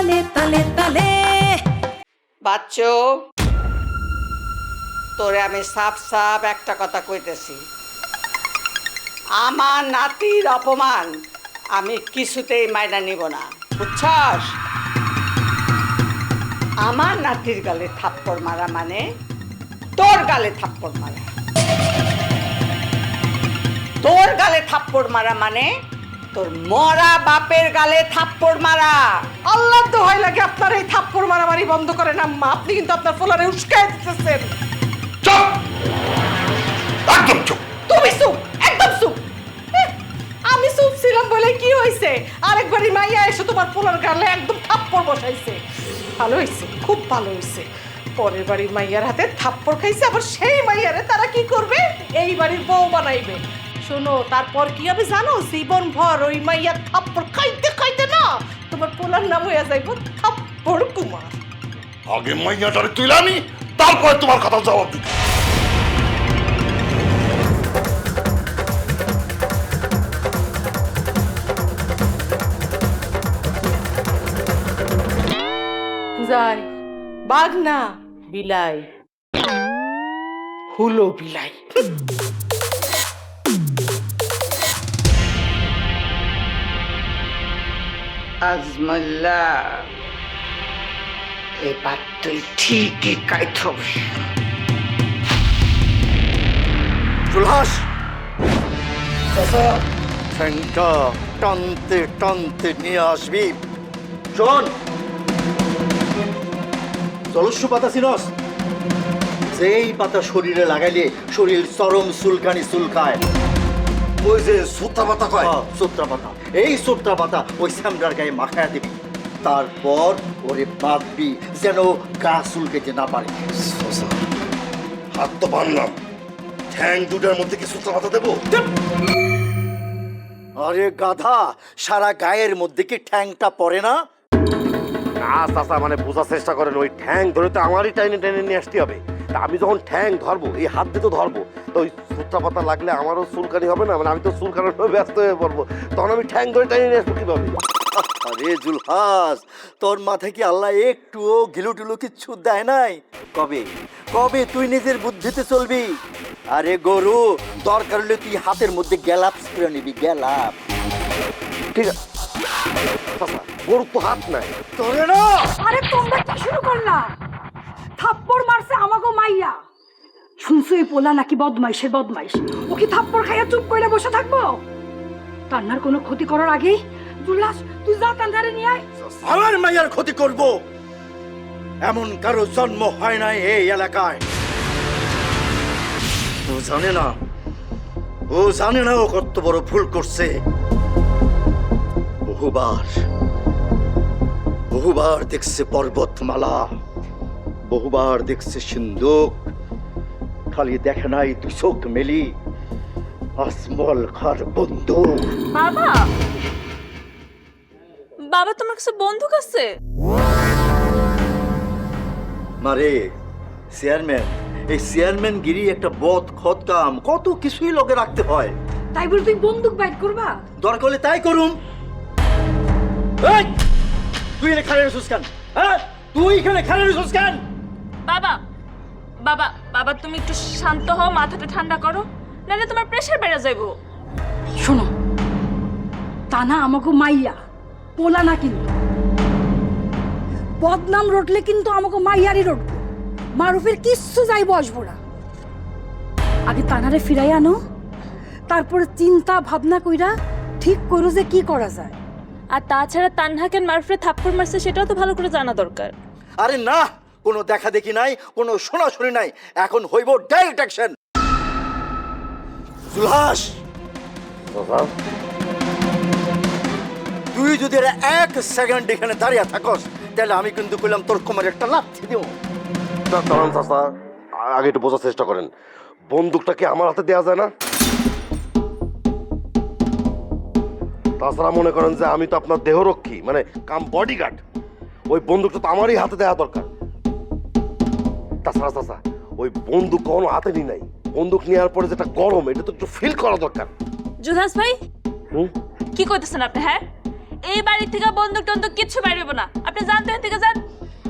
তালে তালে তালে। বাচ্চো, তোরে আমি সাফ সাফ একটা কথা কইতেছি। আমার নাতির অপমান আমি কিছুতেই মাইনা নিব না, বুঝছস? আমার নাতির গালে থাপ্পড় মারা মানে তোর গালে থাপ্পড় মারা। তোর গালে থাপ্পড় মারা মানে তোর মরা বাপের গালে থাপ্পড় মারা। আল্লাহ তো হয় লাগে আপনার এই থাপ্পড় মারামারি বন্ধ করেন আম্মা। আপনি কিন্তু আপনার ফোলারে উস্কাই দিতেছেন। চুপ! একদম চুপ! তুমি চুপ একদম চুপ। আমি চুপ ছিলাম বলে কি হয়েছে? আরেকবারই মাইয়া এসে তোমার পোলার গালে একদম থাপ্পড় বসাইছে। ভালো হয়েছে খুব ভালো হয়েছে। পরের বাড়ির মাইয়ার হাতে থাপ্পড় খাইছে আবার সেই মাইয়ারে তারা কি করবে? এই বাড়ির বউ বানাইবে। শোনো তারপর কি হবে জানো? জীবন ভর ওই মাইয়া থাপ্পড় খাইতে খাইতে না তোমার পোলার নাম হইয়া যাইব থাপ্পড় কুমার। আগে মাইয়াটারে তুইলামি তারপরে তোমার কথা জবাব দিতে। যাই বাঘ না বিলাই। হুলো বিলাই। আজমাল্লা, এবার তুই ঠিকই কাইত হবি। টানতে টানতে নিয়ে আসবি। জলস্য পাতা সিনস। যেই পাতা শরীরে লাগাইলে শরীর চরম চুলকানি চুলকায়। ওই যে সুতা পাতা কয়? সোত্রা পাতা। এই সোত্রা পাতা ওই স্যামরার গায়ে মাখায়া দিবি। তারপর ওরে বাঁধবি যেন গা চুলকেতে না পারে। হাত তো বানলাম ঠ্যাং দুটার মধ্যে কি সুতা পাতা দেবো? আরে গাধা সারা গায়ের মধ্যে কি ঠ্যাংটা পড়ে না? না চাচা মানে বোঝার চেষ্টা করেন ওই ঠ্যাং ধরে তো আমারই টাইনে টেনে নিয়ে আসতে হবে। তা আমি যখন ঠ্যাং ধরবো এই হাত দিয়ে তো ধরবো তো ওই সূত্রা পাতা লাগলে আমারও চুলকানি হবে না? মানে আমি তো চুলকানোর ব্যস্ত হয়ে পড়ব। তখন আমি ঠ্যাং ধরে টাইনে নিয়ে আসব কীভাবে? আরে জুলহাস তোর মাথায় কি আল্লাহ একটুও গিলু টুলু কিচ্ছু দেয় নাই? কবে? কবে তুই নিজের বুদ্ধিতে চলবি? আরে গরু দরকার হলে তুই হাতের মধ্যে গ্যালাপস করে নিবি গ্যালাপ। ঠিক আছে। গরুর তো হাত নাই। তোরে না আরে তোমরা কি শুরু করলা? মারছে মাইয়া। শুনছো এই পোলা নাকি বদমাইশের বদমাইশ? ও কি থাপ্পড় খাইয়া চুপ করে বসে থাকব? তান্নার কোনো ক্ষতি করার আগেই জুল্লাস তুই যা তান্দারে নিয়ে আয়। আমার মাইয়ার ক্ষতি করব। এমন কারও জন্ম হয় নাই এই এলাকায়। ও জানে না। ও জানে না ও কত বড় ভুল করছে। বহুবার বহুবার দেখছে পর্বতমালা। বহুবার দেখছে সিন্ধুক। খালি দেখে নাই তুই চোখ মেলি। আসমল খার বন্দুক। বাবা! বাবা তোমার কাছে বন্দুক আছে? মারে চেয়ারম্যান এই চেয়ারম্যান গিরি একটা বদ খত কাম কত কিছুই লগে রাখতে হয়। তাই বলে তুই বন্দুক বাইট করবা? দরকার হলে তাই করুম। এই, তুই এখানে খালি রেছিস কেন? হ্যাঁ তুই এখানে খালি রেছিস কেন? বাবা বাবা বাবা তুমি একটু শান্ত হও মাথাটা ঠান্ডা করো নাহলে তোমার প্রেশার বেড়ে যাইবো। শোনো তা না আমাকে মাইয়া পোলা না কিন্তু। বদনাম রটলে কিন্তু আমাকে মাইয়ারই রটবো। মারুফের কিচ্ছু যাইব আসব না। আগে তানারে ফিরাই আনো তারপরে চিন্তা ভাবনা কইরা ঠিক করো যে কি করা যায়। আর তাছাড়া তানহাকে মারফরে থাপ্পড় মারছে সেটাও তো ভালো করে জানা দরকার। আরে না! কোনো দেখা দেখি নাই কোনো শোনাশুনি নাই। এখন হইব ডাইরেক্ট অ্যাকশন জুলহাস! তুই যদি এক সেকেন্ড এখানে দাঁড়িয়ে থাকস তাহলে আমি কিন্তু কইলাম তোর কোমরে একটা লাথি দিও। দাঁড়ান চাচা আগে একটু বোঝার চেষ্টা করেন। বন্দুকটা কি আমার হাতে দেওয়া যায় না? তাছাড়া মনে করেন যে আমি তো আপনার দেহরক্ষী মানে কাম বডিগার্ড ওই বন্দুকটা তো আমারই হাতে দেওয়া দরকার। তাছাড়া চাচা ওই বন্দুক কখনো হাতে নি নাই। বন্দুক নেওয়ার পরে যেটা গরম এটা তো একটু ফিল করা দরকার। ভাই? হুম? কি করতেছেন আপনি হ্যাঁ? এই বাড়ি থেকে বন্দুক টন্দুক কিচ্ছু না। আপনি জানতে থেকে যান।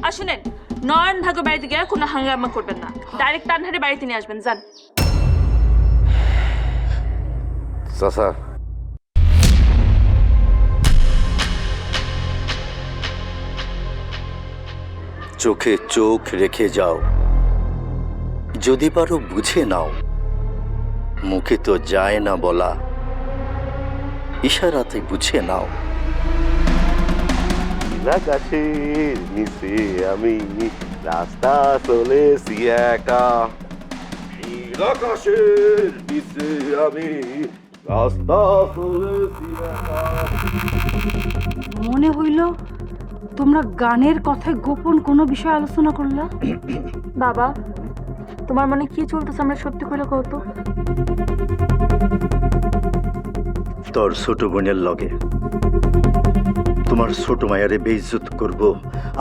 আর শুনেন নয়ন ভাগ্য বাড়িতে গিয়ে কোনো হাঙ্গামা করবেন না। ডাইরেক্ট তানহারে বাড়িতে নিয়ে আসবেন যান। চাচা। চোখে চোখ রেখে যাও। যদি পারো বুঝে নাও। মুখে তো যায় না বলা। ইশারাতে বুঝে নাও। আকাশের নিচে আমি রাস্তা চলেছি একা। আকাশের নিচে আমি রাস্তা চলেছি একা। মনে হইল তোমরা গানের কথায় গোপন কোনো বিষয় আলোচনা করলা? বাবা তোমার মনে কি চলতেছে? আমরা সত্যি করে কত? তোর ছোট বোনের লগে। তোমার ছোট মায়ারে বেইজ্জত করব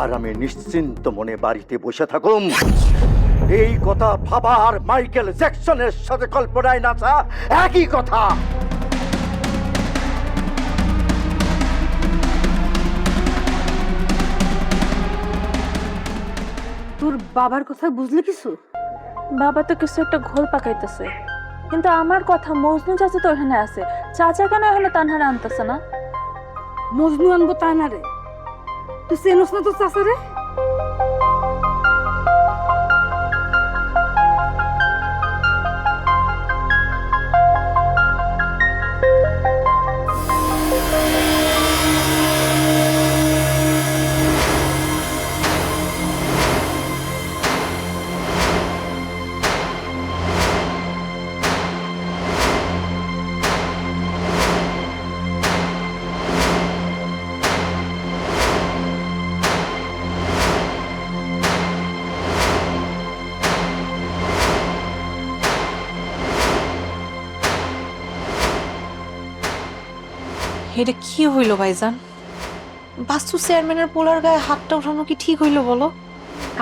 আর আমি নিশ্চিন্ত মনে বাড়িতে বসে থাকুম। এই কথা ভাবা আর মাইকেল জ্যাকসনের সাথে কল্পনায় নাচা একই কথা। তোর বাবার কথা বুঝলি কিছু? বাবা তো কিছু একটা ঘোল পাকাইতেছে। কিন্তু আমার কথা মজনু চাচা তো ওখানে আছে। চাচা কেন এখানে তানহারে আনতেছে না? মজনু আনব তানহারে। রে তুই চেনস না তো চাচারে? এটা কি হইল ভাইজান? বাস্তু চেয়ারম্যানের পোলার গায়ে হাতটা উঠানো কি ঠিক হইল বলো?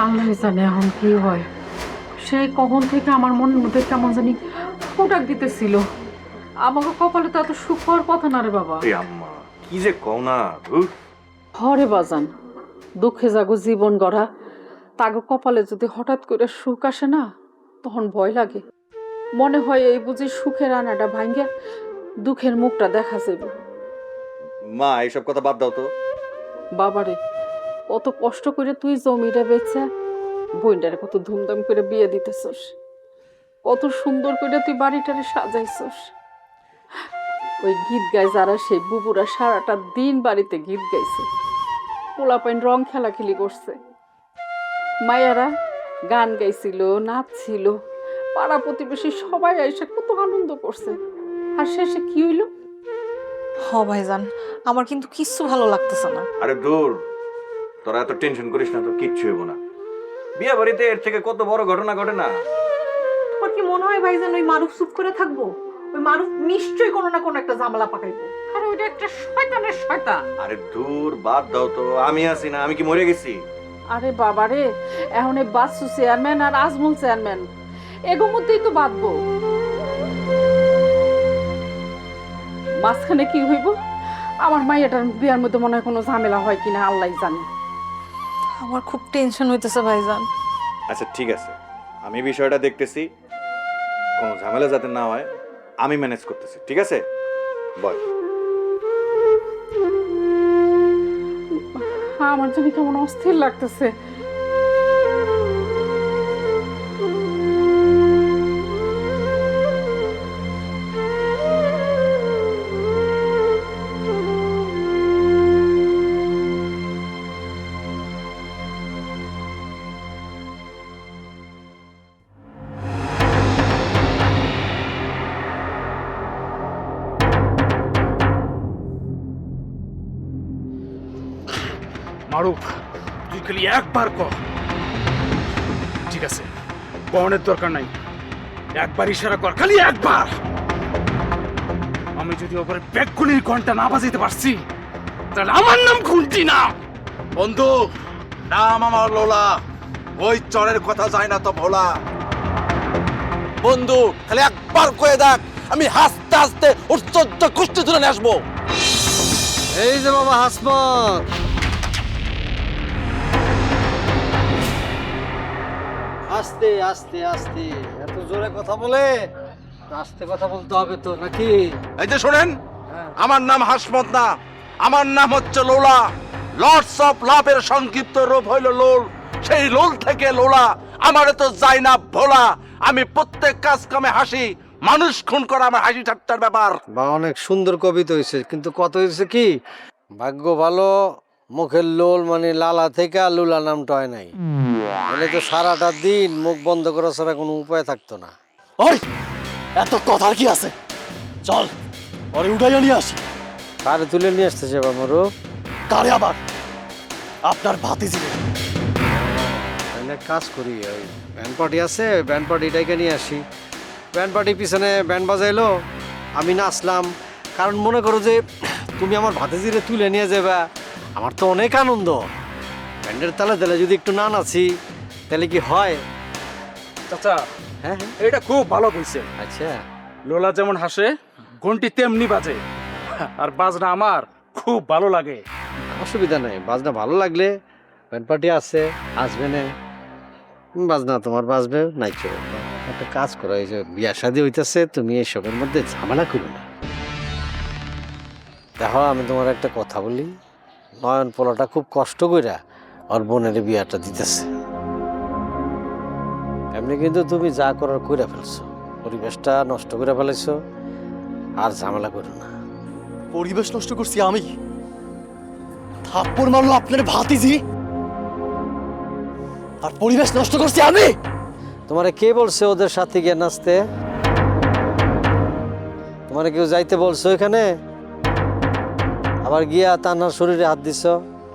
আল্লাহ জানে এখন কি হয়? সেই কখন থেকে আমার মনের মধ্যে কেমন জানি ফোটাক দিতেছিল। আমাকে কপালে তো এত সুখ হওয়ার কথা না রে বাবা। আম্মা কি যে কও না ধুর। হরে বাজান দুঃখে যাগো জীবন গড়া। তাগো কপালে যদি হঠাৎ করে সুখ আসে না তখন ভয় লাগে। মনে হয় এই বুঝি সুখের আনাটা ভাঙ্গে দুঃখের মুখটা দেখা যাবে মা এইসব কথা বাদ দাও তো। বাবারে, কত কষ্ট করে তুই জমিটা বেচে বইনটারে কত ধুমধাম করে বিয়ে দিতেছস। কত সুন্দর করে তুই বাড়িটারে সাজাইছস। ওই গীত গায় যারা, সেই বুবুরা সারাটা দিন বাড়িতে গীত গাইছে। পোলাপাইন রং খেলাখেলি করছে। মায়েরা গান গাইছিল, নাচছিল। পাড়া প্রতিবেশী সবাই এসে কত আনন্দ করছে। আর শেষে কি হইল? হ ভাইজান আমার কিন্তু কিচ্ছু ভালো লাগতেছে না। আরে দূর তোরা এত টেনশন করিস না তো কিচ্ছু হইব না। বিয়ে বাড়িতে এর থেকে কত বড় ঘটনা ঘটে না? তোমার কি মনে হয় ভাইজান ওই মারুফ চুপ করে থাকব? ওই মারুফ নিশ্চয়ই কোনো না কোনো একটা ঝামেলা পাকাইবো। আর ওইটা একটা শয়তানের শয়তান। আরে দূর বাদ দাও তো আমি আছি না আমি কি মরে গেছি? আরে বাবারে এখন এই বাসু চেয়ারম্যান আর আজমল চেয়ারম্যান এগোর মধ্যেই তো বাঁধবো। মাঝখানে কি হইব? আমার মাইয়াটার বিয়ার মধ্যে মনে হয় কোনো ঝামেলা হয় কিনা আল্লাহ জানে। আমার খুব টেনশন হইতেছে ভাইজান। আচ্ছা ঠিক আছে। আমি বিষয়টা দেখতেছি। কোনো ঝামেলা যাতে না হয় আমি ম্যানেজ করতেছি ঠিক আছে? বল। আমার জন্য কেমন অস্থির লাগতেছে। একবার কর। ঠিক আছে কনের দরকার নাই। একবার ইশারা কর খালি একবার। আমি যদি ওপরে ব্যাগগুলির ঘণ্টা না বাজাইতে পারছি তাহলে আমার নাম খুলছি না। বন্ধু নাম আমার লোলা। ওই চরের কথা যায় না তো ভোলা। বন্ধু খালি একবার কয়ে দেখ আমি হাসতে হাসতে ওর চোদ্দ কুষ্টি তুলে নিয়ে আসব। এই যে বাবা হাসমত আস্তে আস্তে আস্তে। এত জোরে কথা বলে আস্তে কথা বলতে হবে তো নাকি? এই যে শোনেন আমার নাম হাসমত না আমার নাম হচ্ছে লোলা। লর্ডস অফ লাভের সংক্ষিপ্ত রূপ হইল লোল। সেই লোল থেকে লোলা আমারে তো যায় না ভোলা। আমি প্রত্যেক কাজ কামে হাসি মানুষ খুন করা আমার হাসি ঠাট্টার ব্যাপার। বা অনেক সুন্দর কবিতা হয়েছে কিন্তু কত হয়েছে কি? ভাগ্য ভালো মুখের লোল মানে লালা থেকে আর লুলা নামটা হয় নাই। তাহলে তো সারাটা দিন মুখ বন্ধ করা ছাড়া কোনো উপায় থাকতো না। ওই এত কথার কি আছে? চল ওরে উঠাইয়া নিয়ে আসি। কারে তুলে নিয়ে আসতে আসতেছে বামরু কারে আবার? আপনার ভাতিজি তাহলে এক কাজ করি ওই ব্যান্ড পার্টি আছে ব্যান্ড পার্টিটাকে নিয়ে আসি। ব্যান্ড পার্টি পিছনে ব্যান্ড বাজাইলো আমি নাচলাম। কারণ মনে করো যে তুমি আমার ভাতিজিরে তুলে নিয়ে যাবে। আমার তো অনেক আনন্দ। ব্যান্ডের তালে তালে যদি একটু না নাচি তাহলে কি হয়? চাচা হ্যাঁ হ্যাঁ। এটা খুব ভালো কইছে। আচ্ছা। লোলা যেমন হাসে ঘন্টি তেমনি বাজে। আর বাজনা আমার খুব ভালো লাগে। অসুবিধা নেই বাজনা ভালো লাগলে ব্যান্ড পার্টি আছে আসবে না। বাজনা তোমার বাজবে নাইচো একটা কাজ করো এই যে বিয়া শাদি হইতেছে তুমি এইসবের মধ্যে ঝামেলা করো না। দেখো আমি তোমার একটা কথা বলি। নয়ন পোলাটা খুব কষ্ট কইরা ওর বোনের বিয়াটা দিতেছে। এমনি কিন্তু তুমি যা করার কইরা ফেলছো। পরিবেশটা নষ্ট করে ফেলেছো আর ঝামেলা করো না। পরিবেশ নষ্ট করছি আমি। থাপ্পড় মারলো আপনার ভাতিজি। আর পরিবেশ নষ্ট করছি আমি। তোমারে কে বলছে ওদের সাথে গিয়ে নাচতে? তোমারে কেউ যাইতে বলছো এখানে আবার গিয়া তান্নার শরীরে হাত দিছ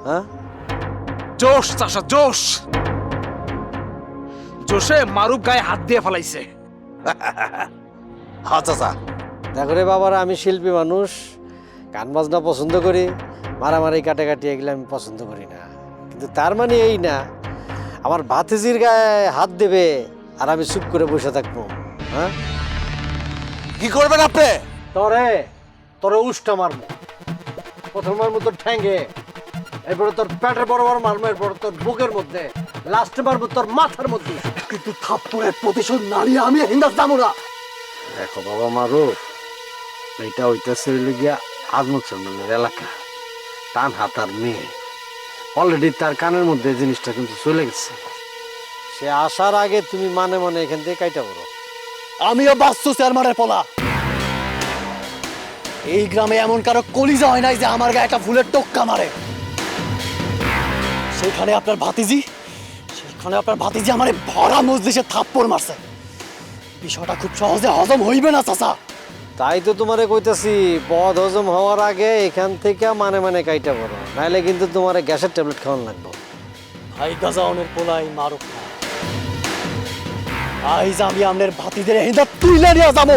হ্যাঁ? জোশ চাষা জোশ। জোশে মারুফ গায়ে হাত দিয়ে ফেলাইছে। হ্যাঁ চাচা দেখো রে বাবারা আমি শিল্পী মানুষ গান বাজনা পছন্দ করি মারামারি কাটে কাটাকাটি এগুলো আমি পছন্দ করি না। কিন্তু তার মানে এই না আমার ভাতিজির গায়ে হাত দেবে আর আমি চুপ করে বসে থাকব হ্যাঁ? কি করবেন আপনি? তরে তোরে উষ্টা মারবো। প্রথম মারবো তোর ঠ্যাঙ্গে এরপরে তোর পেটের বরাবর মারবো এরপরে তোর বুকের মধ্যে। লাস্টে মারবো তোর মাথার মধ্যে। কিন্তু থাপ্পড়ের প্রতিশোধ নারী আমি হিন্দাস দামুরা দেখো বাবা মারো এটা হইতেছে গিয়া আজমত সন্ন্যালের এলাকা। টান হাতার মেয়ে। অলরেডি তার কানের মধ্যে জিনিসটা কিন্তু চলে গেছে। সে আসার আগে তুমি মানে মানে এখান থেকে কাইটা বড় আমিও বাস্তু চেয়ারম্যানের পোলা। এই গ্রামে এমন কারও কলিজা হয় নাই যে আমার গায়ে একটা ফুলের টোক্কা মারে। সেখানে আপনার ভাতিজি সেখানে আপনার ভাতিজি আমার ভরা মজলিসে থাপ্পড় মারছে। বিষয়টা খুব সহজে হজম হইবে না চাচা। তাই তো তোমারে কইতাছি পদ হজম হওয়ার আগে এখান থেকে মানে মানে কাইটা বড় নাইলে কিন্তু তোমার গ্যাসের ট্যাবলেট খাওয়ান লাগবে। ভাই গাজাওনের পোলাই মারুক আইজ আমি আপনার ভাতিদের হিন্দা তুইলে নিয়ে যাব।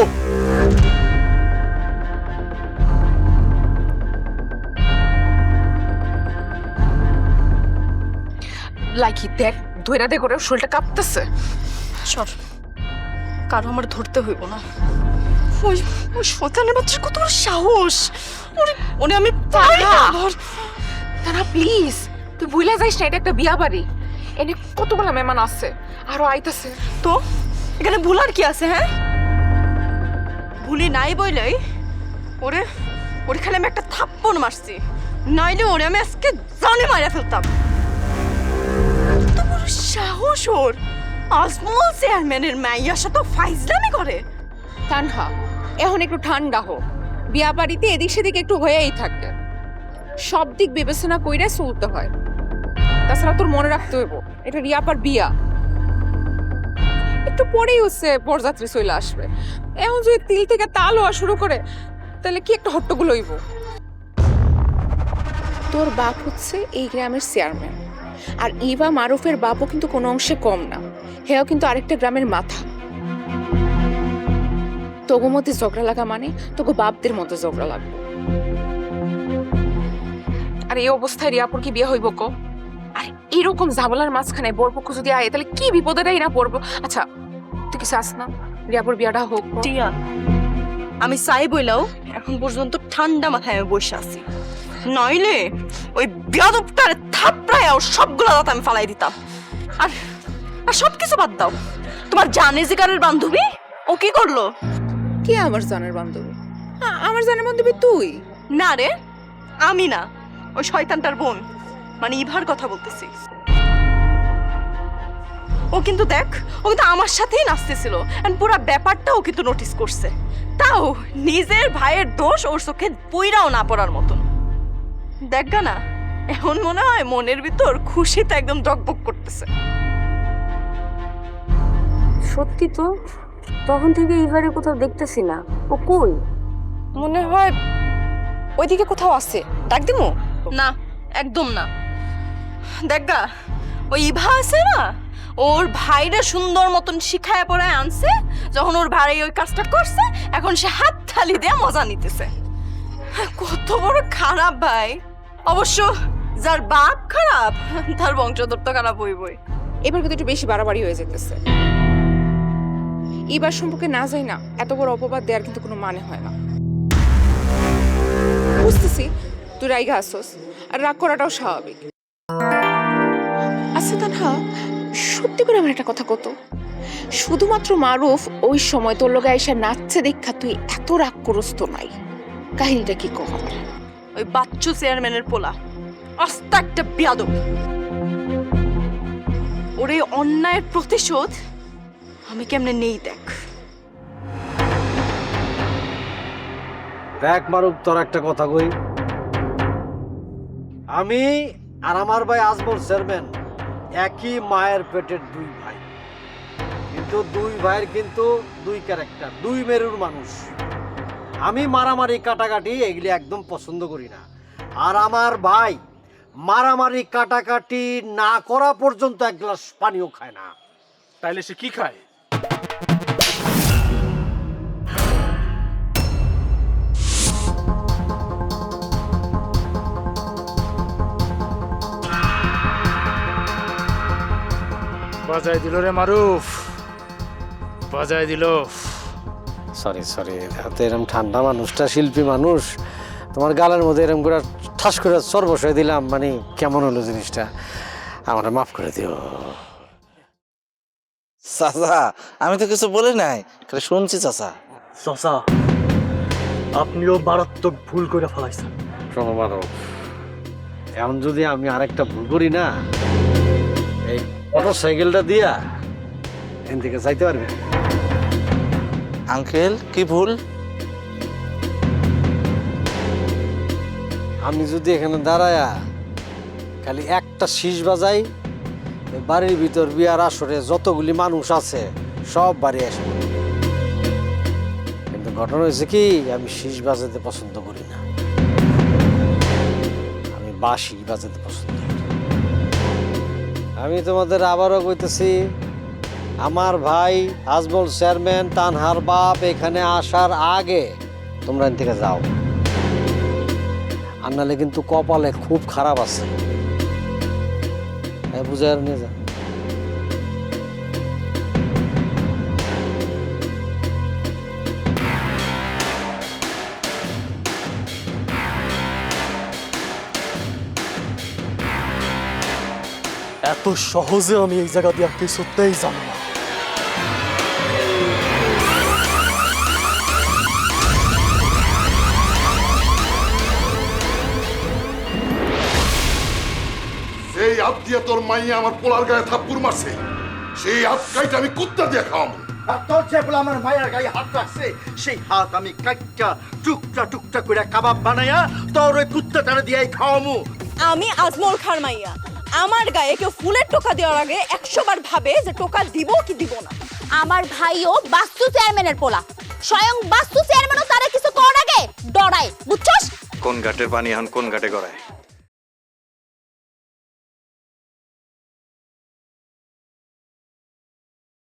লাইকি দেখ ধৈরা দে করে শরীরটা কাঁপতেছে। সর কারও আমার ধরতে হইব না। ওই ওই শতানের বাচ্চার কত বড় সাহস। ওরে ওরে আমি পারি ধর। প্লিজ তুই ভুলে যাইস না এটা একটা বিয়া বাড়ি। এনে কতগুলো মেহমান আছে আরও আইতাছে। তো এখানে ভুলার কি আছে হ্যাঁ? ভুলি নাই বইলেই। ওরে ওরে খালি আমি একটা থাপ্পড় মারছি। নাইলে ওরে আমি আজকে জানে মারা ফেলতাম। সাহস ওর। আজমল চেয়ারম্যানের মাইয়ার সাথে ফাইজলামি করে। তানহা এখন একটু ঠান্ডা হোক বিয়া বাড়িতে এদিক সেদিক একটু হয়েই থাকে সব দিক বিবেচনা কইরা চলতে হয়। তাছাড়া তোর মনে রাখতে হইব এটা রিয়াপার বিয়া। একটু পরেই হচ্ছে বরযাত্রী চলে আসবে। এখন যদি তিল থেকে তাল হওয়া শুরু করে তাহলে কি একটা হট্টগোল হইব? তোর বাপ হচ্ছে এই গ্রামের চেয়ারম্যান। আর ইভা মারুফের বাপও কিন্তু কোনো অংশে কম না। হেও কিন্তু আরেকটা গ্রামের মাথা। তোগো মধ্যে ঝগড়া লাগা মানে তোগো বাপদের মধ্যে ঝগড়া লাগবে। আর এই অবস্থায় রিয়াপুর কি বিয়ে হইব কো? আর এরকম ঝামেলার মাঝখানে বরপক্ষ যদি আয় তাহলে কি বিপদেটাই না পড়ব? আচ্ছা তুই কি চাস না। রিয়াপুর বিয়াটা হোক? টিয়া আমি চাই বইলাও এখন পর্যন্ত ঠান্ডা মাথায় আমি বসে আছি। নইলে ওই বেয়াদবটার থাপড়ায় আর সবগুলো দাঁত আমি ফালাই দিতাম। আর আর সব কিছু বাদ দাও। তোমার জানে জিগারের বান্ধবী? ও কি করল? কে আমার জানের বান্ধবী? আ- আমার জানের বান্ধবী তুই? না রে আমি না। ওই শয়তানটার বোন। মানে ইভার কথা বলতেছি। ও কিন্তু দেখ ও কিন্তু আমার সাথেই নাচতেছিল। এন্ড পুরো ব্যাপারটা ও কিন্তু নোটিস করছে। তাও নিজের ভাইয়ের দোষ ওর চোখে বইরাও না পড়ার মতন। দেখ গা না এখন মনে হয় মনের ভিতর খুশিতে একদম ডকবক করতেছে। সত্যি তো তখন থেকে ইভারে কোথাও দেখতেছি না। ও কই? মনে হয় ওইদিকে কোথাও আছে। ডাক দিমু? না একদম না। দেখ গা ওই ইভা আছে না ওর ভাইরা সুন্দর মতন শিখায় পড়ায় আনছে যখন ওর ভাই ওই কাজটা করছে এখন সে হাত থালি দিয়ে মজা নিতেছে। কত বড় খারাপ ভাই। অবশ্য যার বাপ খারাপ, তার বংশধর তো খারাপ হইবই। এবার কিন্তু একটু বেশি বাড়াবাড়ি হয়ে যেতেছে। এবার সম্পর্কে না যাই না, এত বড় অপবাদ দেওয়ার কিন্তু কোনো মানে হয় না। বুঝতেছি, তুই রাইগা আসোস, আর রাগ করাটাও স্বাভাবিক। আচ্ছা তানহা, সত্যি করে আমার একটা কথা কত? শুধুমাত্র মারুফ ওই সময় তোর লোকে আইসা নাচছে দেখা তুই এত রাগ করস তো নাই। কাহিনীটা কি কহ ওই বাচ্চু চেয়ারম্যানের পোলা। আস্তা একটা বিয়াদব। ওর এই অন্যায়ের প্রতিশোধ আমি কেমনে নেই দেখ। দেখ মারুক তোর একটা কথা কই। আমি আর আমার ভাই আজমল চেয়ারম্যান একই মায়ের পেটের দুই ভাই। কিন্তু দুই ভাইয়ের কিন্তু দুই ক্যারেক্টার দুই মেরুর মানুষ। আমি মারামারি কাটাকাটি এগুলি একদম পছন্দ করি না। আর আমার ভাই মারামারি কাটাকাটি না করা পর্যন্ত এক গ্লাস পানিও খায় না। তাইলে সে কি খায়? বাজায় দিল রে মারুফ। বাজায় দিল। সরি সরি হাতে এরম ঠান্ডা মানুষটা শিল্পী মানুষ। তোমার গালের মধ্যে এরম করে ঠাস করে সর বসাই দিলাম মানে কেমন হলো জিনিসটা? আমার মাফ করে দিও। চাচা আমি তো কিছু বলি নাই খালি শুনছি চাচা। চাচা আপনিও মারাত্মক ভুল করে ফেলাইছেন। শোনো মানব এখন যদি আমি আরেকটা ভুল করি না এই মোটর সাইকেলটা দিয়া এখান থেকে যাইতে পারবে? আঙ্কেল, কি ভুল? আমি যদি এখানে দাঁড়ায়া খালি একটা শীষ বাজাই, বাড়ির ভিতর বিয়ার আসরে যতগুলি মানুষ আছে, সব বাড়ি আসে কিন্তু ঘটনা হয়েছে কি, আমি শীষ বাজাতে পছন্দ করি না। আমি বাঁশি বাজাতে পছন্দ করি আমি তোমাদের আবারও কইতেছি আমার ভাই আজমল চেয়ারম্যান তানহার বাপ এখানে আসার আগে তোমরা এখান থেকে যাও। আর নাহলে কিন্তু কপালে খুব খারাপ আছে। বুঝে আর নিয়ে যা। এত সহজে আমি এই জায়গা দিয়ে কিছুতেই জানি না। দিয়ে তোর মাইয়া আমার পোলার গায়ে থাপ্পুর মারছে সেই হাত কাইটা আমি কুত্তা দিয়ে খাওয়াবো। আর তোর যে বলে আমার মায়ের গায়ে হাত রাখছে সেই হাত আমি কাটটা টুকটা টুকটা করে কাবাব বানাইয়া তোর ওই কুত্তাটারে দিয়াই খাওয়ামু আমি আজমল খার মাইয়া। আমার গায়ে কেউ ফুলের টোকা দেওয়ার আগে একশো বার ভাবে যে টোকা দিব কি দিব না। আমার ভাইও বাস্তু চেয়ারম্যানের পোলা। স্বয়ং বাস্তু চেয়ারম্যানও তারা কিছু করার আগে ডরায় বুঝছস? কোন ঘাটের পানি এখন কোন ঘাটে গড়ায়?